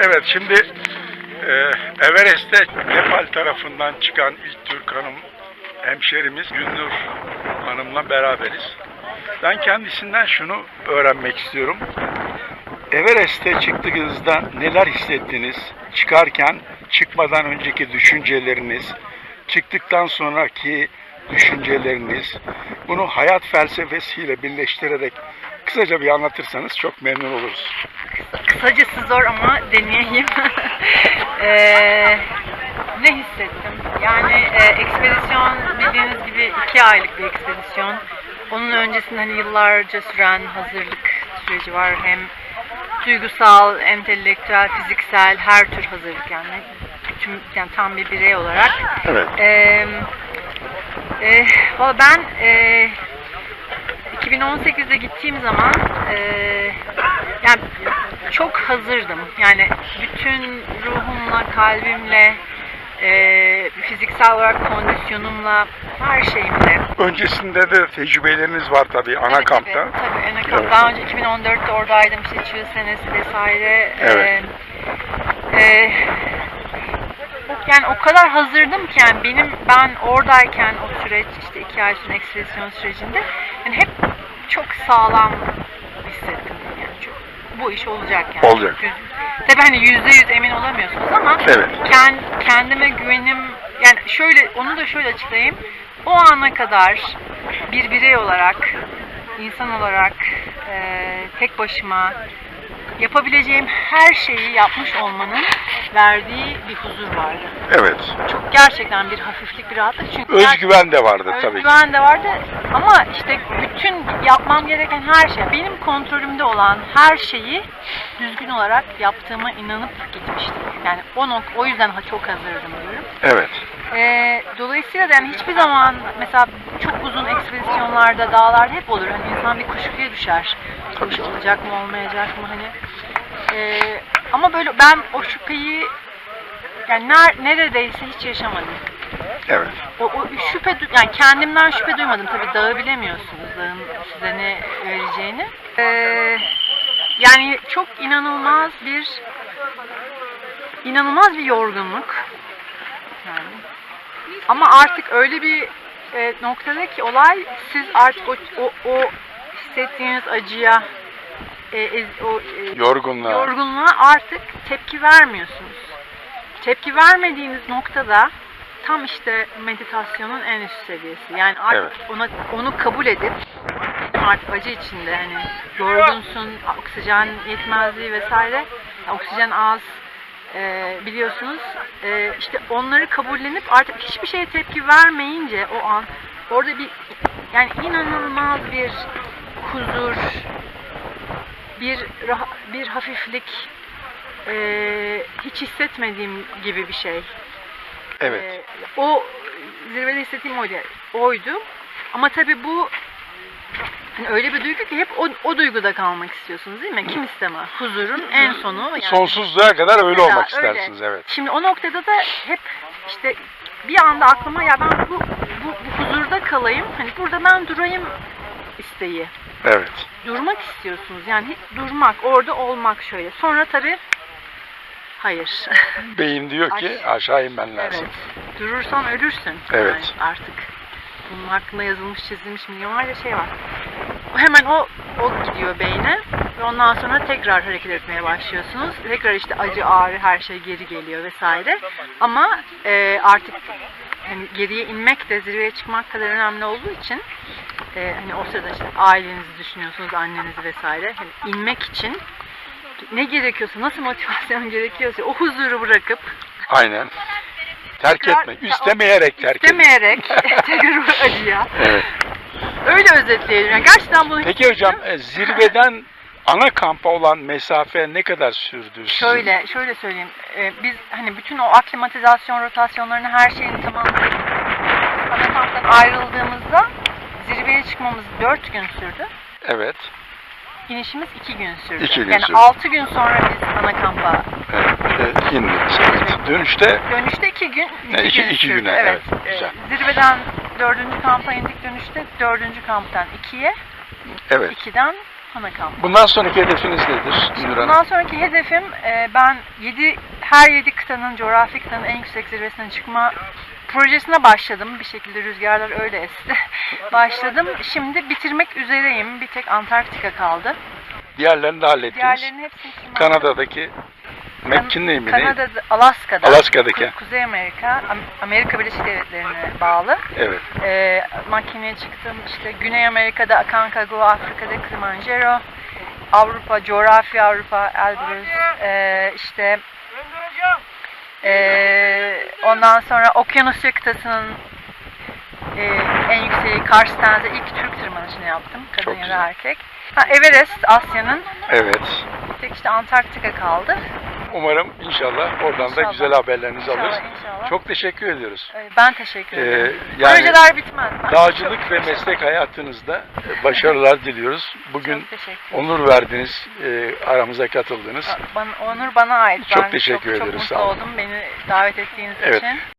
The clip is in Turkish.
Evet şimdi e, Everest'te Nepal tarafından çıkan ilk Türk hanım hemşerimiz Gülnur Hanım'la beraberiz. Ben kendisinden şunu öğrenmek istiyorum. Everest'te çıktığınızda neler hissettiniz? Çıkarken çıkmadan önceki düşünceleriniz, çıktıktan sonraki düşünceleriniz, bunu hayat felsefesiyle birleştirerek kısaca bir anlatırsanız çok memnun oluruz. Kısacası zor ama deneyeyim. Eee, ne hissettim? Yani e, ekspedisyon bildiğiniz gibi iki aylık bir ekspedisyon. Onun öncesinde hani yıllarca süren hazırlık süreci var. Hem duygusal, entelektüel, fiziksel her tür hazırlık yani. Tüm, yani tam bir birey olarak. Evet. Eee e, valla ben e, 2018'de gittiğim zaman e, yani çok hazırdım. Yani bütün ruhumla, kalbimle, e, fiziksel olarak kondisyonumla, her şeyimle. Öncesinde de tecrübeleriniz var tabii ana Tabii, kampta. Tabii, tabii ana kamp. Evet. Daha önce 2014'te oradaydım. İşte çığ senesi vesaire. Evet. Ee, e, yani o kadar hazırdım ki yani benim ben oradayken o süreç işte iki ay süren ekspedisyon sürecinde yani hep çok sağlam hissettim yani çok bu iş olacak yani. Olacak. Tabii hani yüzde yüz emin olamıyorsunuz ama Evet. kend- kendime güvenim yani şöyle onu da şöyle açıklayayım. O ana kadar bir birey olarak, insan olarak eee, tek başıma yapabileceğim her şeyi yapmış olmanın verdiği bir huzur vardı. Evet. Çok gerçekten bir hafiflik, bir rahatlık. Çünkü Özgüven de vardı tabii ki. Özgüven de vardı ama işte bütün yapmam gereken her şey, benim kontrolümde olan her şeyi düzgün olarak yaptığıma inanıp gitmiştim. Yani o nok o yüzden çok hazırdım diyorum. Evet. Ee, dolayısıyla da yani hiçbir zaman mesela çok uzun ekspedisyonlarda, dağlarda hep olur. Hani insan bir kuşkuya düşer. Olacak mı, olmayacak mı hani. Ee, ama böyle ben o şüpheyi yani ner- neredeyse hiç yaşamadım. Evet. O, o şüphe yani kendimden şüphe duymadım tabii dağı bilemiyorsunuz dağın size ne vereceğini. Ee, yani çok inanılmaz bir inanılmaz bir yorgunluk. Yani. Ama artık öyle bir e, noktada ki olay siz artık o, o, o hissettiğiniz acıya e, ez- o e, Yorgunluğa. yorgunluğa artık tepki vermiyorsunuz. Tepki vermediğiniz noktada tam işte meditasyonun en üst seviyesi. Yani artık ona onu kabul edip artık acı içinde hani yorgunsun, oksijen yetmezliği vesaire, oksijen az e, biliyorsunuz. E, işte onları kabullenip artık hiçbir şeye tepki vermeyince o an orada bir yani inanılmaz bir huzur, bir bir hafiflik e, hiç hissetmediğim gibi bir şey. Evet. E, o zirvede hissettiğim oydu. oydu. Ama tabii bu hani öyle bir duygu ki hep o, o duyguda kalmak istiyorsunuz değil mi? Kim istemez? Huzurun en sonu. Yani. Sonsuzluğa kadar öyle Mesela olmak öyle. istersiniz evet. Şimdi o noktada da hep işte bir anda aklıma ya ben bu, bu, bu huzurda kalayım. Hani burada ben durayım isteği. Evet. Durmak istiyorsunuz. Yani durmak, orada olmak şöyle. Sonra tabii hayır. Beyin diyor ki aşağı inmen lazım. evet. Durursan ölürsün. Evet. Yani artık. Bunun hakkında yazılmış, çizilmiş milyonlarca şey var. Hemen o o gidiyor beyne ve ondan sonra tekrar hareket etmeye başlıyorsunuz. Tekrar işte acı, ağrı, her şey geri geliyor vesaire. Ama e, artık hani geriye inmek de zirveye çıkmak kadar önemli olduğu için e, hani o sırada işte ailenizi düşünüyorsunuz, annenizi vesaire. Hani inmek için ne gerekiyorsa, nasıl motivasyon gerekiyorsa o huzuru bırakıp Aynen. Terk Tekrar- etmek. İstemeyerek terk etmek. istemeyerek tekrar acıya. Evet. Öyle özetleyelim. Yani gerçekten bunu Peki hocam e, zirveden ana kampa olan mesafe ne kadar sürdü sizin? Şöyle, şöyle söyleyeyim. Ee, biz hani bütün o aklimatizasyon rotasyonlarını her şeyini tamamladık. Ana kamptan ayrıldığımızda zirveye çıkmamız 4 gün sürdü. Evet. İnişimiz 2 gün sürdü. İki gün yani sürdü. 6 gün sonra biz ana kampa evet. E, indiniz. Evet. Dönüşte dönüşte 2 gün Ha, iki- gün iki sürdü. güne, evet. evet, güzel. Ee, zirveden 4. kampa indik dönüşte 4. kamptan 2'ye evet. 2'den ana kamp. Bundan sonraki hedefiniz nedir Şimdi bundan sonraki hedefim e, ben 7 her 7 kıtanın coğrafi kıtanın en yüksek zirvesine çıkma projesine başladım. Bir şekilde rüzgarlar öyle esti. başladım. Şimdi bitirmek üzereyim. Bir tek Antarktika kaldı. Diğerlerini de hallettiniz. Diğerlerinin hepsini. Kanada'daki McKinley mi ne? Kanada'da, Alaska'da. Alaska'daki. Ku- Kuzey Amerika, Am- Amerika Birleşik Devletleri'ne bağlı. Evet. E, makineye çıktım. İşte Güney Amerika'da Aconcagua, Afrika'da Kilimanjaro, Avrupa, coğrafya Avrupa, Elbrus, e, işte e, ondan sonra Okyanusya kıtasının e, en yükseği Karsten'de ilk Türk tırmanışını yaptım. Kadın Çok ya güzel. da erkek. Ha, Everest Asya'nın Evet. tek işte Antarktika kaldı. Umarım inşallah oradan da İnşallah. güzel haberlerinizi İnşallah, alırız. inşallah. Çok teşekkür ediyoruz. E, Ben teşekkür Ee, ederim. yani Projeler bitmez. Ben Dağcılık çok- ve meslek hayatınızda e, başarılar diliyoruz. Bugün Çok teşekkür ederim. onur verdiniz, e, aramıza katıldınız. Bana, onur bana ait. Çok ben teşekkür çok, ederiz, Çok sağ mutlu olun. oldum beni davet ettiğiniz Evet. için.